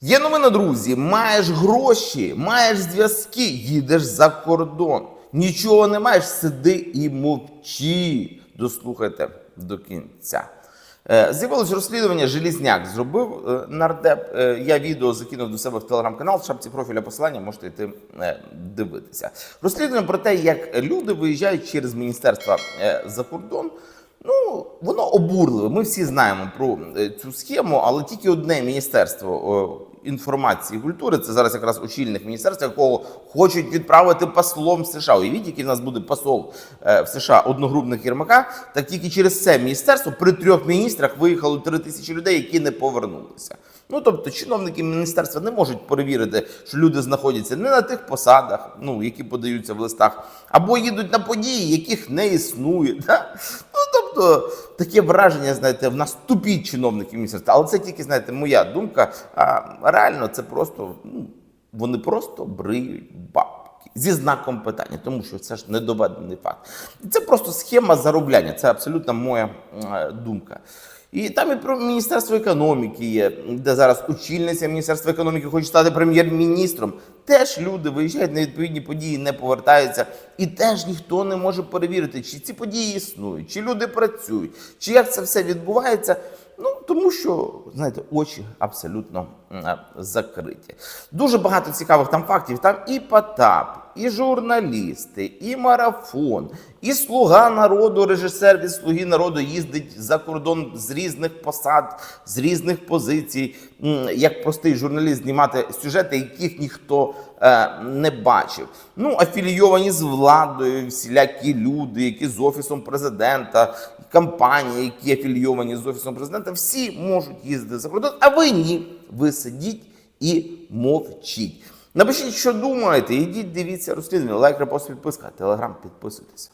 Є новина, друзі. Маєш гроші, маєш зв'язки, їдеш за кордон. Нічого не маєш, сиди і мовчи. Дослухайте до кінця. Е, З'явилось розслідування, Желізняк зробив е, нардеп. Е, Я відео закинув до себе в телеграм-канал, в шапці профіля посилання можете йти дивитися. Розслідування про те, як люди виїжджають через міністерства е, за кордон. Ну, воно обурливе. Ми всі знаємо про е, цю схему, але тільки одне міністерство о, інформації і культури, це зараз якраз очільник міністерства, якого хочуть відправити послом США. Уявіть, який в нас буде посол е, в США одногрупник Єрмака. Так тільки через це міністерство при трьох міністрах виїхало три тисячі людей, які не повернулися. Ну тобто, чиновники міністерства не можуть перевірити, що люди знаходяться не на тих посадах, ну які подаються в листах, або їдуть на події, яких не існує. Да? Ну тобто таке враження, знаєте, в нас тупі чиновники міністерства. Але це тільки знаєте, моя думка. А реально це просто ну, вони просто бриють бабки зі знаком питання, тому що це ж недоведений факт. Це просто схема заробляння. Це абсолютно моя е, думка. І там і про міністерство економіки є, де зараз очільниця міністерства економіки хоче стати прем'єр-міністром. Теж люди виїжджають на відповідні події, не повертаються, і теж ніхто не може перевірити, чи ці події існують, чи люди працюють, чи як це все відбувається. Тому що знаєте, очі абсолютно закриті. Дуже багато цікавих там фактів. Там і Потап, і журналісти, і марафон, і слуга народу, режисер від слуги народу їздить за кордон з різних посад, з різних позицій, як простий журналіст знімати сюжети, яких ніхто е, не бачив. Ну, афілійовані з владою, всілякі люди, які з офісом президента, компанії, які афілійовані з офісом президента, всі можуть їздити за кордон, а ви ні. Ви сидіть і мовчіть. Напишіть, що думаєте, ідіть, дивіться розслідування, лайк, репост, підписка, телеграм, підписуйтесь.